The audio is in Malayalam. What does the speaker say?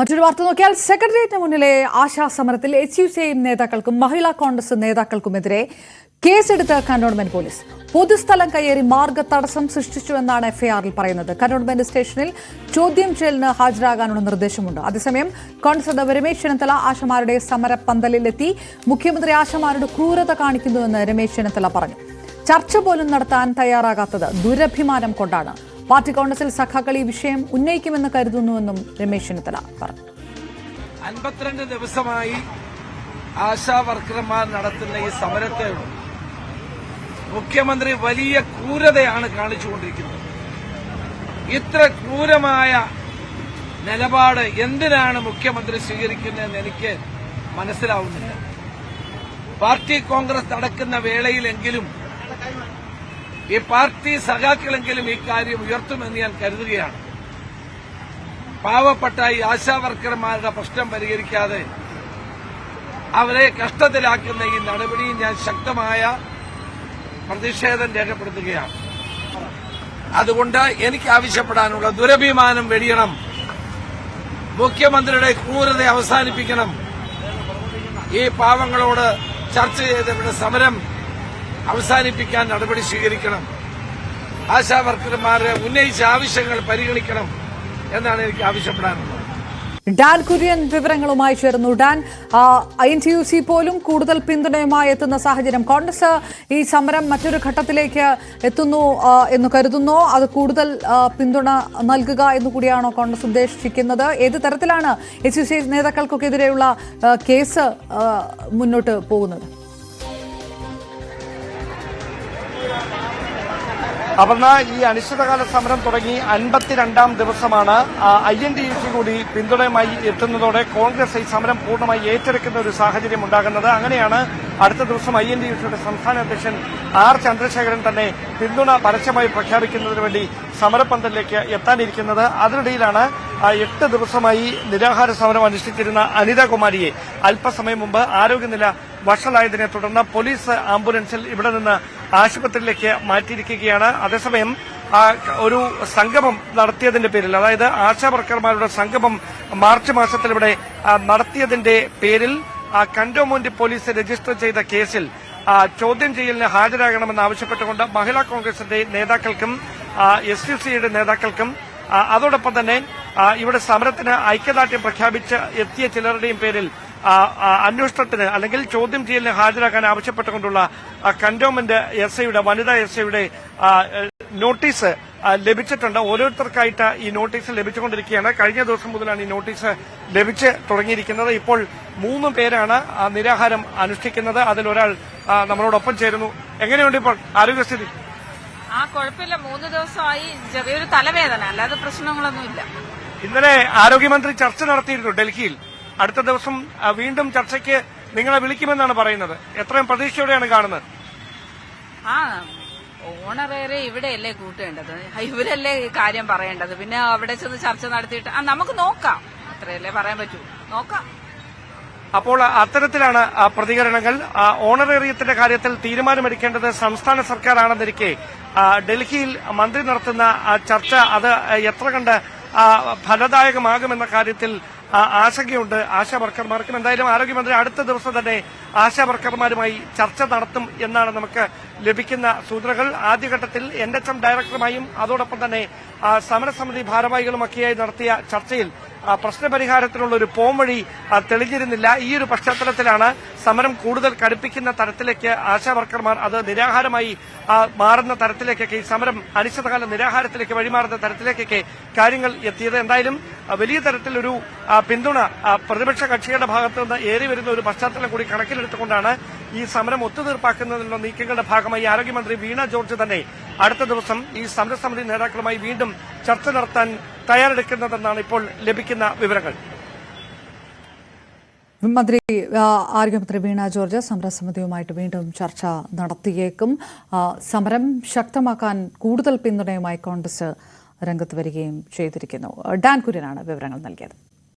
മറ്റൊരു വാർത്ത നോക്കിയാൽ സെക്രട്ടേറിയറ്റിന് മുന്നിലെ ആശാ സമരത്തിൽ എച്ച് യു സി നേതാക്കൾക്കും മഹിളാ കോൺഗ്രസ് നേതാക്കൾക്കുമെതിരെ കേസെടുത്ത് കന്റോൺമെന്റ് പോലീസ്. പൊതുസ്ഥലം കയ്യേറി മാർഗ തടസ്സം സൃഷ്ടിച്ചുവെന്നാണ് എഫ്ഐആറിൽ പറയുന്നത്. കന്റോൺമെന്റ് സ്റ്റേഷനിൽ ചോദ്യം ചെയ്യലിന് ഹാജരാകാനുള്ള നിർദ്ദേശമുണ്ട്. അതേസമയം കോൺഗ്രസ് നേതാവ് രമേശ് ചെന്നിത്തല ആശമാരുടെ സമര പന്തലിലെത്തി മുഖ്യമന്ത്രി ആശമാരുടെ ക്രൂരത കാണിക്കുന്നുവെന്ന് രമേശ് ചെന്നിത്തല പറഞ്ഞു. ചർച്ച പോലും നടത്താൻ തയ്യാറാകാത്തത് ദുരഭിമാനം കൊണ്ടാണ്. പാർട്ടി കോൺഗ്രസിൽ സഖാക്കൾ ഈ വിഷയം ഉന്നയിക്കുമെന്ന് കരുതുന്നുവെന്നും രമേശ് ചെന്നിത്തല പറഞ്ഞു. അൻപത്തിരണ്ട് ദിവസമായി ആശാ വർക്കർമാർ നടത്തുന്ന ഈ സമരത്തെ മുഖ്യമന്ത്രി വലിയ ക്രൂരതയാണ് കാണിച്ചുകൊണ്ടിരിക്കുന്നത്. ഇത്ര ക്രൂരമായ നിലപാട് എന്തിനാണ് മുഖ്യമന്ത്രി സ്വീകരിക്കുന്നതെന്ന് എനിക്ക് മനസ്സിലാവുന്നില്ല. പാർട്ടി കോൺഗ്രസ് നടക്കുന്ന വേളയിലെങ്കിലും ഈ പാർട്ടി സഖാക്കളെങ്കിലും ഇക്കാര്യം കാര്യം ഉയർത്തുമെന്ന് ഞാൻ കരുതുകയാണ്. പാവപ്പെട്ട ഈ ആശാവർക്കർമാരുടെ പ്രശ്നം പരിഹരിക്കാതെ അവരെ കഷ്ടത്തിലാക്കുന്ന ഈ നടപടി ഞാൻ ശക്തമായ പ്രതിഷേധം രേഖപ്പെടുത്തുകയാണ്. അതുകൊണ്ട് എനിക്ക് ആവശ്യപ്പെടാനുള്ള ദുരഭിമാനം വെടിയണം. മുഖ്യമന്ത്രിയുടെ ക്രൂരത അവസാനിപ്പിക്കണം. ഈ പാവങ്ങളോട് ചർച്ച ചെയ്ത് ഇവിടെ സമരം അവസാനിപ്പിക്കാൻ നടപടി സ്വീകരിക്കണം. ആശാവർക്കർമാരെ ഉന്നയിച്ച ആവശ്യങ്ങൾ പരിഗണിക്കണം എന്നാണ് എനിക്ക് ആവശ്യപ്പെടാനുള്ളത്. ഡാൻ കുര്യൻ വിവരങ്ങളുമായി ചേർന്നു. Dan I N T U C പോലും കൂടുതൽ പിന്തുണയുമായി എത്തുന്ന സാഹചര്യം. കോൺഗ്രസ് ഈ സമരം മറ്റൊരു ഘട്ടത്തിലേക്ക് എത്തുന്നു എന്ന് കരുതുന്നു. അത് കൂടുതൽ പിന്തുണ നൽകുക എന്ന് കൂടിയാണോ കോൺഗ്രസ് ഉദ്ദേശിക്കുന്നത്? ഏത് തരത്തിലാണ് എച്ച് യു സി നേതാക്കൾക്കൊക്കെതിരെയുള്ള കേസ് മുന്നോട്ട് പോകുന്നത്? അപർണ ഈ അനിശ്ചിതകാല സമരം തുടങ്ങി അൻപത്തിരണ്ടാം ദിവസമാണ്. ഐ എൻ ഡി യുക്ക് കൂടി പിന്തുണയുമായി എത്തുന്നതോടെ കോൺഗ്രസ് ഈ സമരം പൂർണമായി ഏറ്റെടുക്കുന്ന ഒരു സാഹചര്യം ഉണ്ടാകുന്നത്. അങ്ങനെയാണ് അടുത്ത ദിവസം ഐ എൻ ഡി യു സിയുടെ സംസ്ഥാന അധ്യക്ഷൻ ആർ ചന്ദ്രശേഖരൻ തന്നെ പിന്തുണ പരസ്യമായി പ്രഖ്യാപിക്കുന്നതിന് വേണ്ടി സമരപന്തലിലേക്ക് എത്താനിരിക്കുന്നത്. അതിനിടയിലാണ് എട്ട് ദിവസമായി നിരാഹാര സമരം അനുഷ്ഠിച്ചിരുന്ന അനിതകുമാരിയെ അല്പസമയം മുമ്പ് ആരോഗ്യനില വഷളായതിനെ തുടർന്ന് പോലീസ് ആംബുലൻസിൽ ഇവിടെ നിന്ന് ആശുപത്രിയിലേക്ക് മാറ്റിയിരിക്കുകയാണ്. അതേസമയം ഒരു സംഗമം നടത്തിയതിന്റെ പേരിൽ അതായത് ആശാ വർക്കർമാരുടെ സംഗമം മാർച്ച് മാസത്തിൽ ഇവിടെ നടത്തിയതിന്റെ പേരിൽ ആ, കന്റോൺമെന്റ് പോലീസ് രജിസ്റ്റർ ചെയ്ത കേസിൽ ചോദ്യം ചെയ്യലിന് ഹാജരാകണമെന്ന് ആവശ്യപ്പെട്ടുകൊണ്ട് മഹിളാ കോൺഗ്രസിന്റെ നേതാക്കൾക്കും എസ് യു സിയുടെ നേതാക്കൾക്കും അതോടൊപ്പം തന്നെ ഇവിടെ സമരത്തിന് ഐക്യദാർഢ്യം പ്രഖ്യാപിച്ച് എത്തിയ ചിലരുടെയും പേരിൽ അന്വേഷണത്തിന് അല്ലെങ്കിൽ ചോദ്യം ചെയ്യലിന് ഹാജരാക്കാൻ ആവശ്യപ്പെട്ടുകൊണ്ടുള്ള കന്റോൺമെന്റ് എസ് ഐയുടെ വനിതാ എസ് ഐയുടെ നോട്ടീസ് ലഭിച്ചിട്ടുണ്ട്. ഓരോരുത്തർക്കായിട്ട് ഈ നോട്ടീസ് ലഭിച്ചുകൊണ്ടിരിക്കുകയാണ്. കഴിഞ്ഞ ദിവസം മുതലാണ് ഈ നോട്ടീസ് ലഭിച്ച് തുടങ്ങിയിരിക്കുന്നത്. ഇപ്പോൾ മൂന്ന് പേരാണ് നിരാഹാരം അനുഷ്ഠിക്കുന്നത്. അതിലൊരാൾ നമ്മളോടൊപ്പം ചേരുന്നു. എങ്ങനെയുണ്ട് ഇപ്പോൾ ആരോഗ്യസ്ഥിതി? ആ കുഴപ്പമില്ല. മൂന്ന് ദിവസമായി ചെറിയൊരു തലവേദന. അല്ലാതെ പ്രശ്നങ്ങളൊന്നുമില്ല. ഇന്നലെ ആരോഗ്യമന്ത്രി ചർച്ച നടത്തിയിരുന്നു ഡൽഹിയിൽ. അടുത്ത ദിവസം വീണ്ടും ചർച്ചയ്ക്ക് നിങ്ങളെ വിളിക്കുമെന്നാണ് പറയുന്നത്. എത്രയും പ്രതീക്ഷയോടെയാണ് കാണുന്നത്. ആ ഓണറേറെ ഇവിടെയല്ലേ കൂട്ടേണ്ടത്? ഇവരല്ലേ കാര്യം പറയേണ്ടത്? പിന്നെ അവിടെ ചെന്ന് ചർച്ച നടത്തിയിട്ട് ആ നമുക്ക് നോക്കാം. അത്രയല്ലേ പറയാൻ പറ്റൂ. നോക്കാം. അപ്പോൾ അത്തരത്തിലാണ് പ്രതികരണങ്ങൾ. ഓണറേറിയത്തിന്റെ കാര്യത്തിൽ തീരുമാനമെടുക്കേണ്ടത് സംസ്ഥാന സർക്കാരാണെന്നിരിക്കെ ഡൽഹിയിൽ മന്ത്രി നടത്തുന്ന ചർച്ച അത് എത്ര കണ്ട് ഫലദായകമാകുമെന്ന കാര്യത്തിൽ ആശങ്കയുണ്ട്. ആശാ വർക്കർമാർക്കും എന്തായാലും ആരോഗ്യമന്ത്രി അടുത്ത ദിവസം തന്നെ ആശാ വർക്കർമാരുമായി ചർച്ച നടത്തും എന്നാണ് നമുക്ക് ലഭിക്കുന്ന സൂചനകൾ. ആദ്യഘട്ടത്തിൽ എൻ എച്ച് എം ഡയറക്ടറുമായും അതോടൊപ്പം തന്നെ സമരസമിതി ഭാരവാഹികളുമൊക്കെയായി നടത്തിയ ചർച്ചയിൽ പ്രശ്നപരിഹാരത്തിനുള്ള ഒരു പോംവഴി തെളിഞ്ഞിരുന്നില്ല. ഈ ഒരു പശ്ചാത്തലത്തിലാണ് സമരം കൂടുതൽ കടുപ്പിക്കുന്ന തരത്തിലേക്ക് ആശാ വർക്കർമാർ അത് നിരാഹാരമായി മാറുന്ന തരത്തിലേക്കൊക്കെ ഈ സമരം അനിശ്ചിതകാല നിരാഹാരത്തിലേക്ക് വഴിമാറുന്ന തരത്തിലേക്കൊക്കെ കാര്യങ്ങൾ എത്തിയത്. എന്തായാലും വലിയ തരത്തിലൊരു പിന്തുണ പ്രതിപക്ഷ കക്ഷികളുടെ ഭാഗത്തു നിന്ന് ഏറി വരുന്ന ഒരു പശ്ചാത്തലം കൂടി കണക്കിലെടുത്തുകൊണ്ടാണ് ഈ സമരം ഒത്തുതീർപ്പാക്കുന്നതിനുള്ള നീക്കങ്ങളുടെ ഭാഗമായി ആരോഗ്യമന്ത്രി വീണ ജോർജ് തന്നെ അടുത്ത ദിവസം ഈ സമരസമിതി നേതാക്കളുമായി വീണ്ടും ചർച്ച നടത്താൻ തയ്യാറെടുക്കുന്നതെന്നാണ് ഇപ്പോൾ ലഭിക്കുന്ന വിവരങ്ങൾ. മന്ത്രി ആരോഗ്യമന്ത്രി വീണ ജോർജ് സമരസമിതിയുമായിട്ട് വീണ്ടും ചർച്ച നടത്തിയേക്കും. സമരം ശക്തമാക്കാൻ കൂടുതൽ പിന്തുണയുമായി കോൺഗ്രസ് രംഗത്ത് വരികയും ചെയ്തിരിക്കുന്നു. ഡാൻ കുര്യനാണ് വിവരങ്ങൾ നൽകിയത്.